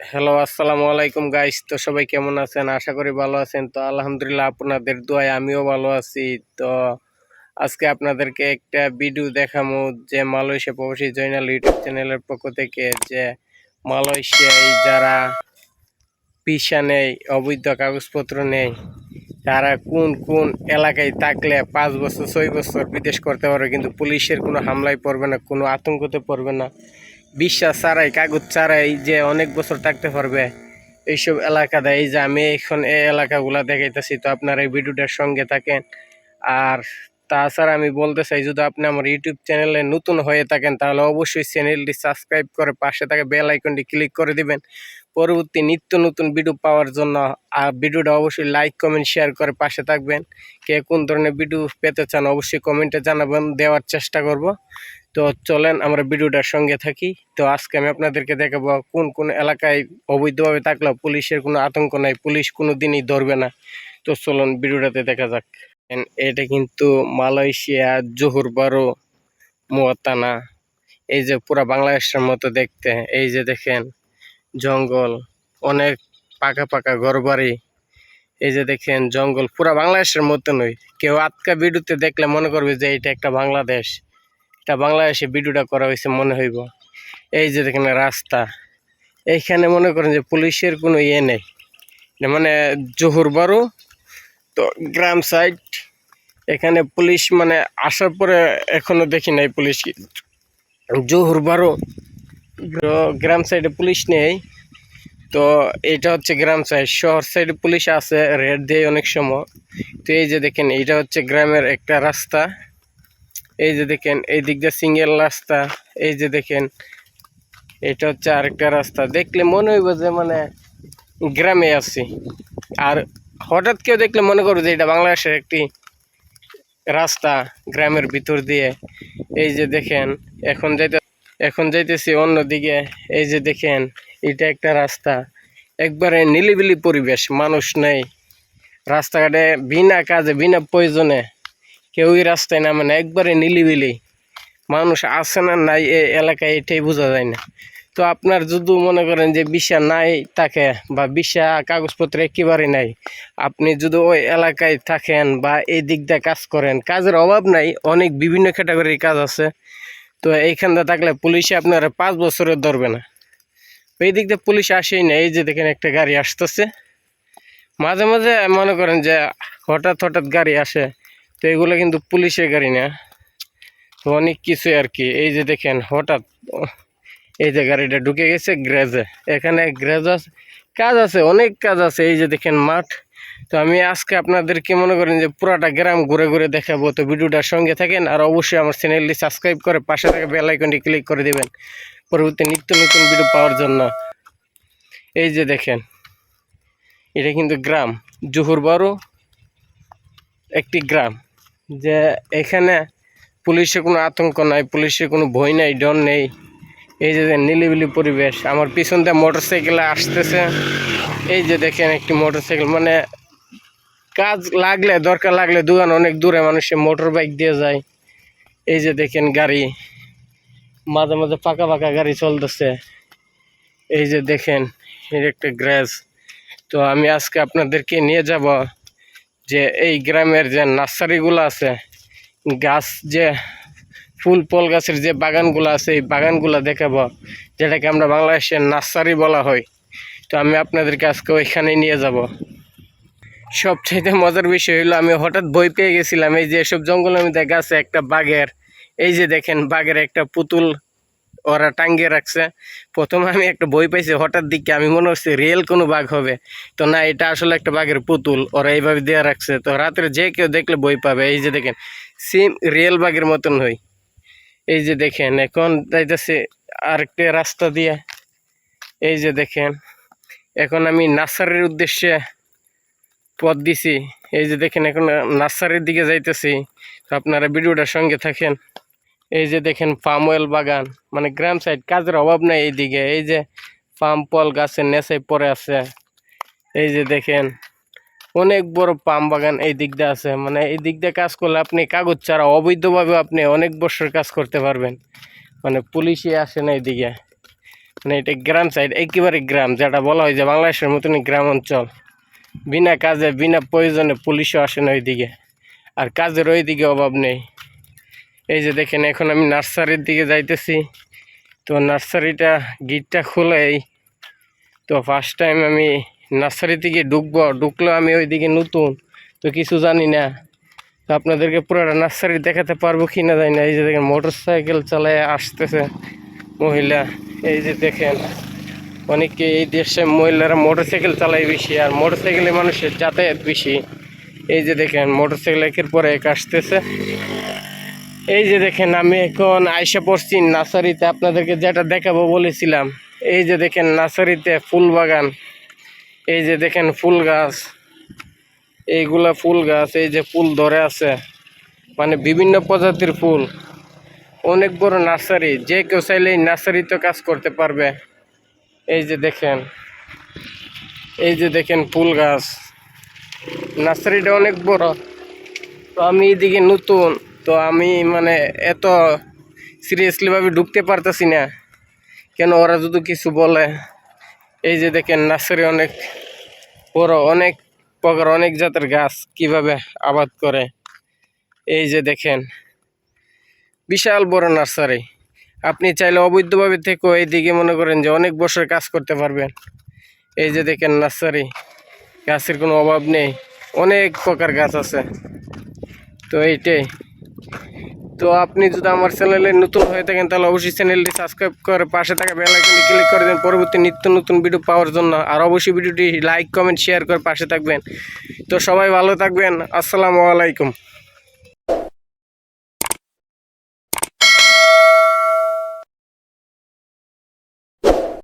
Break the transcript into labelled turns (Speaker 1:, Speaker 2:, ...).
Speaker 1: Hello আসসালামু আলাইকুম guys তো সবাই কেমন আছেন? আশা করি ভালো আছেন। তো আলহামদুলিল্লাহ আপনাদের দোয়ায় আমিও ভালো আছি। তো আজকে আপনাদেরকে একটা ভিডিও দেখাবো যে মালয়েশিয়া প্রবাসী জয়নাল ইউটিউব চ্যানেলের পক্ষ থেকে যে মালয়েশিয়ায় যারা পিসা নেই অবৈধ কাগজপত্র নেই তারা কোন কোন এলাকায় থাকলে পাঁচ বছর, ছয় বছর বিদেশ করতে পারবে? কিন্তু পুলিশের কোনো হামলায় পড়বে না, কোনো আতঙ্কতে পড়বে না। বিশ্বাস ছাড়াই, কাগজ ছাড়াই যে অনেক বছর থাকতে পারবে, এইসব এলাকা দেয়। যে আমি এখন এই এলাকাগুলো দেখাইতেছি, তো আপনারা এই ভিডিওটার সঙ্গে থাকেন। আর তাছাড়া আমি বলতে চাই, যদি আপনি আমার ইউটিউব চ্যানেলে নতুন হয়ে থাকেন, তাহলে অবশ্যই চ্যানেলটি সাবস্ক্রাইব করে পাশে থাকা বেল আইকনটি ক্লিক করে দিবেন। পরবর্তী নিত্য নতুন ভিডিও পাওয়ার জন্য ভিডিওটা অবশ্যই লাইক কমেন্ট শেয়ার করে পাশে থাকবেন। কে কোন ধরনের ভিডিও পেতে চান অবশ্যই কমেন্টে জানাবেন, দেওয়ার চেষ্টা করব। তো চলেন আমরা ভিডিওটার সঙ্গে থাকি। তো আজকে আমি আপনাদেরকে দেখাবো কোন কোন এলাকায় অবৈধভাবে থাকলেও পুলিশের কোনো আতঙ্ক নাই, পুলিশ কোনো দিনই ধরবে না। তো চলুন ভিডিওটাতে দেখা যাক। এটা কিন্তু মালয়েশিয়া, জোহর বারো মোয়াতানা এই যে পুরা বাংলাদেশের মতো দেখতে, এই যে দেখেন। জঙ্গল, অনেক পাকা পাকা ঘরবাড়ি। এই যে দেখেন, জঙ্গল পুরা বাংলাদেশের মতো নয়। কেউ আটকা ভিডিওতে দেখলে মনে করবে যে এটা একটা বাংলাদেশ। এটা বাংলাদেশে ভিডিওটা করা হয়েছে মনে হইব। এই যে দেখেন রাস্তা। এইখানে মনে করেন যে পুলিশের কোনো ইয়ে নেই। মানে জহুর বারো, তো গ্রাম সাইড। এখানে পুলিশ মানে আসার পরে এখনও দেখি নাই পুলিশ জহুর বারো। গ্র- গ্রাম সাইডে পুলিশ নেই। তো এটা হচ্ছে গ্রাম সাইড। শহর সাইডে পুলিশ আছে, রেড দেয় অনেক সময়। তো এই যে দেখেন, এটা হচ্ছে গ্রামের একটা রাস্তা। এই যে দেখেন, এই দিক দিয়ে সিঙ্গেল রাস্তা। এই যে দেখেন, এটা হচ্ছে আরেকটা রাস্তা। দেখলে মনে হইব যে মানে গ্রামে আছি। আর হঠাৎ কেউ দেখলে মনে করবে যে, এটা বাংলাদেশের একটি রাস্তা, গ্রামের ভিতর দিয়ে। এই যে দেখেন, এখন যাইতে এখন যাইতেছি অন্যদিকে। এই যে দেখেন, এটা একটা রাস্তা। একবারে নিলিবিলি পরিবেশ, মানুষ নেই। রাস্তাঘাটে বিনা কাজে, বিনা প্রয়োজনে কেউই রাস্তায় নামে না, একবারে নিলিবিলি। মানুষ আছে না নাই এই এলাকায়, এটাই বোঝা যায় না। তো আপনার যদি মনে করেন যে বিষা নাই থাকে বা বিষা কাগজপত্র একেবারে নাই, আপনি যদি ওই এলাকায় থাকেন বা এই দিক দিয়ে কাজ করেন, কাজের অভাব নাই, অনেক বিভিন্ন ক্যাটাগরির কাজ আছে। তো এইখানটা থাকলে পুলিশে আপনার পাঁচ বছরে ধরবে না। এই দিক দিয়ে পুলিশ আসেই না, এই যে দেখেন একটা গাড়ি আসতেছে। মাঝে মাঝে মনে করেন যে হঠাৎ হঠাৎ গাড়ি আসে, তো এগুলো কিন্তু পুলিশের গাড়ি না। তো অনেক কিছু আর কি, এই যে দেখেন হঠাৎ, এই যে গাড়িটা ঢুকে গেছে গ্রেজে এখানে গ্রেজ আছে, কাজ আছে, অনেক কাজ আছে। এই যে দেখেন মাঠ তো আমি আজকে আপনাদেরকে মনে করেন যে পুরাটা গ্রাম ঘুরে ঘুরে দেখাবো। তো ভিডিওটার সঙ্গে থাকেন আর অবশ্যই আমার চ্যানেলটি সাবস্ক্রাইব করে পাশে থাকা বেল আইকনটি ক্লিক করে দেবেন পরবর্তী নিত্য নতুন ভিডিও পাওয়ার জন্য। এই যে দেখেন, এটা কিন্তু গ্রাম, জুহুর বারো একটি গ্রাম, যে এখানে পুলিশের কোনো আতঙ্ক নাই পুলিশের কোনো ভয় নাই, ডর নেই। এই যে নিলিবিলি পরিবেশ। আমার পিছন দিয়ে মোটর সাইকেলে আসতেছে। এই যে দেখেন একটি মোটর সাইকেল মানে কাজ লাগলে, দরকার লাগলে দোকান অনেক দূরে মানুষে মোটর বাইক দিয়ে যায়। এই যে দেখেন গাড়ি, মাঝে মাঝে পাকা পাকা গাড়ি চলতেছে। এই যে দেখেন, এর একটা গ্যাস তো আমি আজকে আপনাদেরকে নিয়ে যাব যে এই গ্রামের যে নার্সারিগুলো আছে, গাছ যে ফুল ফল গাছের যে বাগানগুলো আছে, এই বাগানগুলো দেখাবো, যেটাকে আমরা বাংলাদেশের নার্সারি বলা হয়। তো আমি আপনাদেরকে আজকে ওইখানে নিয়ে যাব। সবচাইতে মজার বিষয় হলো, আমি হঠাৎ বই পেয়ে গেছিলাম, এই যে এসব জঙ্গলের মধ্যে গাছে একটা বাঘের, এই যে দেখেন বাঘের একটা পুতুল, ওরা টাঙ্গিয়ে রাখছে। প্রথমে আমি একটা বই পাইছি, হঠাৎ দিকে আমি মনে হচ্ছে রিয়েল কোনো বাঘ হবে। তো না, এটা আসলে একটা বাঘের পুতুল, ওরা এইভাবে দেওয়া রাখছে। তো রাত্রে যে কেউ দেখলে বই পাবে, এই যে দেখেন সিম রিয়েল বাঘের মতন হই। এই যে দেখেন, এখন যাইতেছে আরেকটা রাস্তা দিয়ে। এই যে দেখেন, এখন আমি নার্সারির উদ্দেশ্যে পথ দিছি। এই যে দেখেন, এখন নার্সারির দিকে যাইতেছি। তো আপনারা ভিডিওটার সঙ্গে থাকেন। এই যে দেখেন, পাম অয়েল বাগান। মানে গ্রাম সাইড, কাজের অভাব নাই এইদিকে। এই যে পাম পল গাছের নেশায় পড়ে আছে। এই যে দেখেন অনেক বড় পাম বাগান এই দিক দিয়ে আছে। মানে এই দিক দিয়ে কাজ করলে আপনি কাগজ ছাড়া অবৈধভাবে আপনি অনেক বছর কাজ করতে পারবেন। মানে পুলিশই আসে না এইদিকে। মানে এটা গ্রাম সাইড একেবারে গ্রাম, যেটা বলা হয় যে বাংলাদেশের মতনই গ্রাম অঞ্চল। বিনা কাজে, বিনা প্রয়োজনে পুলিশও আসে না ওইদিকে আর কাজের ওইদিকে অভাব নেই। এই যে দেখেন, এখন আমি নার্সারির দিকে যাইতেছি। তো নার্সারিটা, গিটটা খুলেই তো ফার্স্ট টাইম আমি নার্সারি থেকে ঢুকবো, ঢুকলেও আমি ওইদিকে নতুন, তো কিছু জানি না। তো আপনাদেরকে পুরোটা নার্সারি দেখাতে পারব কি না জানি না। এই যে দেখেন মোটর সাইকেল চালায় আসতেছে মহিলা। এই যে দেখেন, অনেকে এই দেশে মহিলারা মোটর সাইকেল চালায় বেশি, আর মোটর সাইকেলে মানুষের যাতায়াত বেশি। এই যে দেখেন মোটর সাইকেল একের পর এক আসতেছে। এই যে দেখেন, আমি এখন আইসা পড়ছি নার্সারিতে, আপনাদেরকে যেটা দেখাবো বলেছিলাম। এই যে দেখেন, নার্সারিতে ফুল বাগান এই যে দেখেন ফুল গাছ। এইগুলা ফুল গাছ, এই যে ফুল ধরে আছে। মানে বিভিন্ন প্রজাতির ফুল। অনেক বড় নার্সারি, যে কেউ চাইলে এই নার্সারিতে কাজ করতে পারবে। এই যে দেখেন, এই যে দেখেন ফুল গাছ। নার্সারিটা অনেক বড়। তো আমি এদিকে নতুন, তো আমি মানে এত সিরিয়াসলিভাবে ঢুকতে পারতেছি না। কেন ওরা যদি কিছু বলে? এই যে দেখেন, নার্সারি অনেক বড়, অনেক প্রকার, অনেক জাতের গাছ কীভাবে আবাদ করে। এই যে দেখেন, বিশাল বড় নার্সারি। আপনি চাইলে অবৈধভাবে থেকেও এইদিকে মনে করেন যে অনেক বছর কাজ করতে পারবেন। এই যে দেখেন, নার্সারি, গাছের কোনো অভাব নেই। অনেক প্রকার গাছ আছে। তো এইটাই। তো আপনি যদি আমার চ্যানেলে নতুন হয়ে থাকেন, তাহলে অবশ্যই চ্যানেলটি সাবস্ক্রাইব করে পাশে থাকা বেল ক্লিক করে দেন পরবর্তী নিত্য নতুন ভিডিও পাওয়ার জন্য। আর অবশ্যই ভিডিওটি লাইক কমেন্ট শেয়ার করে পাশে থাকবেন। তো সবাই ভালো থাকবেন। আসসালামু আলাইকুম।